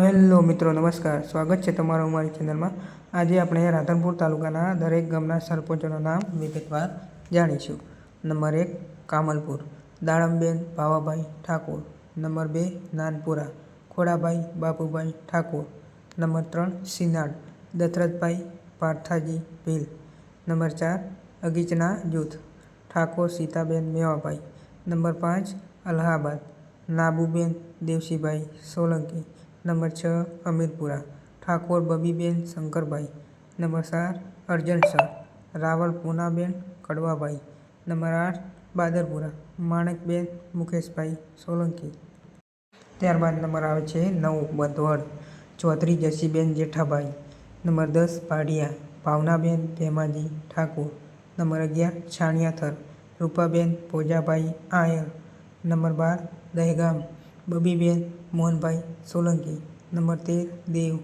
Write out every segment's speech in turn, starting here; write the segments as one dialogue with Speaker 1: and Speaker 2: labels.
Speaker 1: Hello મિત્રો, નમસ્કાર. સ્વાગત છે તમારું અમારી ચેનલમાં. આજે આપણે રાધનપુર તાલુકાના દરેક ગામના સરપંચોનું નામ, વિગતવાર જાણીશું. નંબર એક, કામલપુર. દાડમબેન, ભાવાભાઈ ઠાકોર. નંબર બે, નાનપુરા. ખોડાભાઈ, બાપુભાઈ ઠાકોર. નંબર ત્રણ, સિનાડ. દથરથભાઈ પાર્થાજી ભીલ. નંબર ચાર, અગીચના જૂથ. ઠાકોર સીતાબેન મેવાભાઈ. નંબર પાંચ, અલ્હાબાદ. નાબુબેન દેવસીભાઈ સોલંકી. નંબર છ, અમીરપુરા. ઠાકોર બબીબેન શંકરભાઈ. નંબર સાત સર. રાવલ પૂનાબેન કડવાભાઈ. નંબર આઠ, બાદરપુરા. માણેકબેન મુકેશભાઈ સોલંકી. ત્યારબાદ નંબર આવે છે નવ, બધવડ. ચૌધરી જસીબેન જેઠાભાઈ. નંબર દસ, ભાડિયા. ભાવનાબેન ભેમાજી ઠાકોર. નંબર અગિયાર, છાણિયાથર. રૂપાબેન પોજાભાઈ આયર. નંબર બાર, દહેગામ. બબીબેન, મોહનભાઈ, સોલંકી. નંબર તેર, દેવ.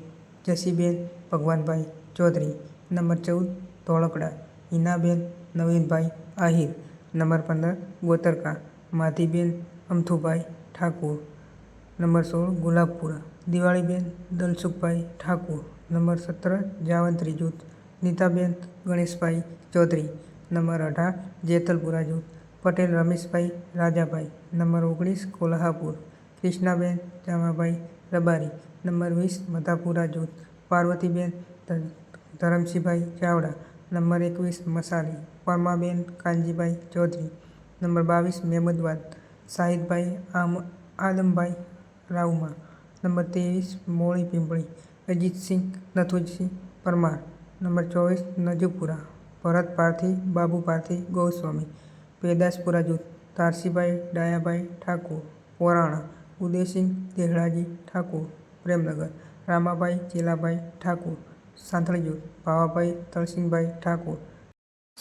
Speaker 1: જસીબેન, ભગવાનભાઈ ચૌધરી. નંબર ચૌદ, ધોળકડા. હિનાબેન, નવીનભાઈ આહિર. નંબર પંદર, ગોતરકા. માધીબેન, અમથુભાઈ ઠાકુર. નંબર સોળ, ગુલાબપુરા. દિવાળીબેન, દલસુખભાઈ ઠાકુર. નંબર સત્તર, જાવંત્રી જૂથ. નીતાબેન, ગણેશભાઈ ચૌધરી. નંબર અઢાર, જેતલપુરા જૂથ. પટેલ, રમેશભાઈ રાજાભાઈ. નંબર ઓગણીસ, કોલ્હાપુર. કૃષ્ણાબેન, જામાભાઈ રબારી, નંબર વીસ મધાપુરા જૂથ, પાર્વતીબેન ધરમસિંહભાઈ ચાવડા, નંબર એકવીસ મસાલી, પરમાબેન કાનજીભાઈ ચૌધરી, નંબર બાવીસ મેમદવાદ શાહિદભાઈ આમ, આદમભાઈ રાઉમા, નંબર ત્રેવીસ મોળી પીંપળી, અજીતસિંહ નથુજસિંહ પરમાર, નંબર ચોવીસ નજુપુરા, ભરત પારથી, બાબુ પારથી, ગૌસ્વામી પેદાસપુરા જૂથ, તારસીભાઈ ડાયાભાઈ ઠાકુર પોરાણા ઉદયસિંહ દેહડાજી ઠાકોર, પ્રેમનગર. રામાભાઈ ચેલાભાઈ ઠાકુર સાંથળી ભાવાભાઈ તળસિંહભાઈ ઠાકુર.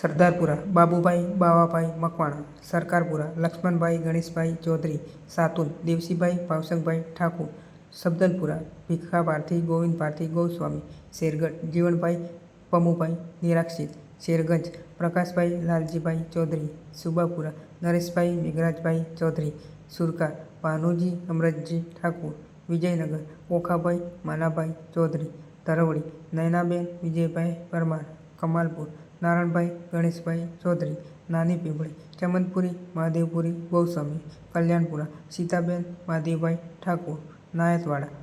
Speaker 1: સરદારપુરા. બાબુભાઈ બાવાભાઈ મકવાણા. સરકારપુરા. લક્ષ્મણભાઈ ગણેશભાઈ ચૌધરી. સાતુલ. દેવસીભાઈ ભાવસંગભાઈ ઠાકુર. સબદલપુરા ભીખા પારથી ગોવિંદ પારથી ગૌસ્વામી. શેરગઢ. જીવણભાઈ પમુભાઈ નિરાક્ષિત. શેરગંજ. પ્રકાશભાઈ લાલજીભાઈ ચૌધરી. સુબાપુરા. નરેશભાઈ મેઘરાજભાઈ ચૌધરી. સુરકા ભાનુજી, અમરતજી ઠાકોર, વિજયનગર, ઓખાભાઈ, માનાભાઈ ચૌધરી તરવડી નયનાબેન, વિજયભાઈ પરમાર, કમાલપુર, નારણભાઈ ગણેશભાઈ ચૌધરી, નાની પીપળી ચમનપુરી, મહાદેવપુરી, ગૌસ્વામી, કલ્યાણપુરા, સીતાબેન, મહાદેવભાઈ ઠાકોર, નાયતવાડા,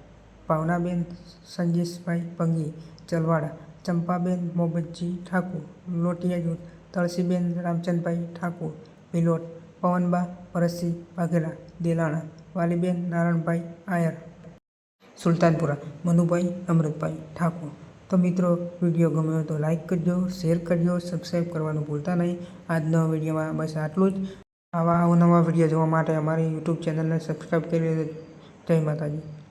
Speaker 1: ભાવનાબેન સંજેશભાઈ પંગી ચલવાડા, ચંપાબેન મોબતજી ઠાકોર, લોટિયા જૂથ, તળસીબેન રામચંદભાઈ ઠાકુર, ભિલોટ પવનબા ભરતસિંહ વાઘેલા, દેલાણા, વાલીબેન, નારણભાઈ, આયર. સુલતાનપુરા, મનુભાઈ, અમૃતભાઈ ઠાકોર. તો મિત્રો, વીડિયો ગમ્યો તો લાઈક કરજો શેર કરજો સબસ્ક્રાઈબ કરવાનું ભૂલતા નહીં. આજનો વિડીયોમાં બસ આટલું જ. આવા અવનવા વીડિયો જોવા માટે અમારી યુટ્યુબ ચેનલને સબસ્ક્રાઈબ કરી જય માતાજી.